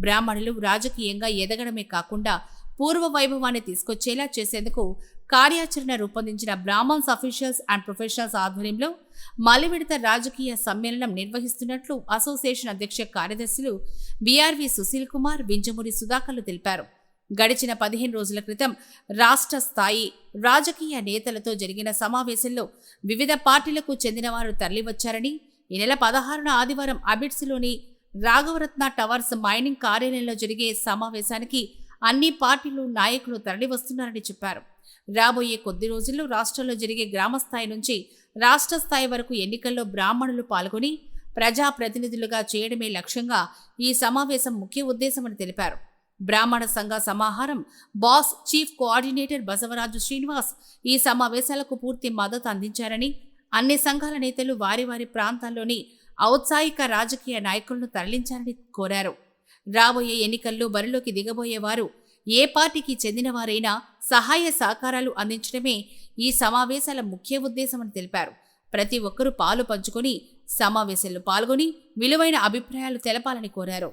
బ్రాహ్మణులు రాజకీయంగా ఎదగడమే కాకుండా పూర్వ వైభవాన్ని తీసుకొచ్చేలా చేసేందుకు కార్యాచరణ రూపొందించిన బ్రాహ్మణ్స్ అఫీషియల్స్ అండ్ ప్రొఫెషనల్స్ ఆధ్వర్యంలో మలివిడత రాజకీయ సమ్మేళనం నిర్వహిస్తున్నట్లు అసోసియేషన్ అధ్యక్ష కార్యదర్శులు B R V Sushil Kumar Vinjamuri సుధాకర్లు తెలిపారు. గడిచిన పదిహేను రోజుల క్రితం రాష్ట్ర స్థాయి రాజకీయ నేతలతో జరిగిన సమావేశంలో వివిధ పార్టీలకు చెందిన వారు తరలివచ్చారని ఈ నెల పదహారున ఆదివారం అబిడ్స్లోని రాఘవరత్న టవర్స్ మైనింగ్ కార్యాలయంలో జరిగే సమావేశానికి అన్ని పార్టీలు నాయకులు తరలివస్తున్నారని చెప్పారు. రాబోయే కొద్ది రోజుల్లో రాష్ట్రంలో జరిగే గ్రామస్థాయి నుంచి రాష్ట్ర స్థాయి వరకు ఎన్నికల్లో బ్రాహ్మణులు పాల్గొని ప్రజాప్రతినిధులుగా చేయడమే లక్ష్యంగా ఈ సమావేశం ముఖ్య ఉద్దేశమని తెలిపారు. బ్రాహ్మణ సంఘ సమాహారం బాస్ చీఫ్ కోఆర్డినేటర్ బసవరాజు శ్రీనివాస్ ఈ సమావేశాలకు పూర్తి మద్దతు అందించారని అన్ని సంఘాల నేతలు వారి వారి ప్రాంతాల్లోని ఔత్సాహిక రాజకీయ నాయకులను తరలించాలని కోరారు. రాబోయే ఎన్నికల్లో బరిలోకి దిగబోయేవారు ఏ పార్టీకి చెందినవారైనా సహాయ సహకారాలు అందించడమే ఈ సమావేశాల ముఖ్య ఉద్దేశమని తెలిపారు. ప్రతి ఒక్కరూ పాలు పంచుకొని సమావేశంలో పాల్గొని విలువైన అభిప్రాయాలు తెలపాలని కోరారు.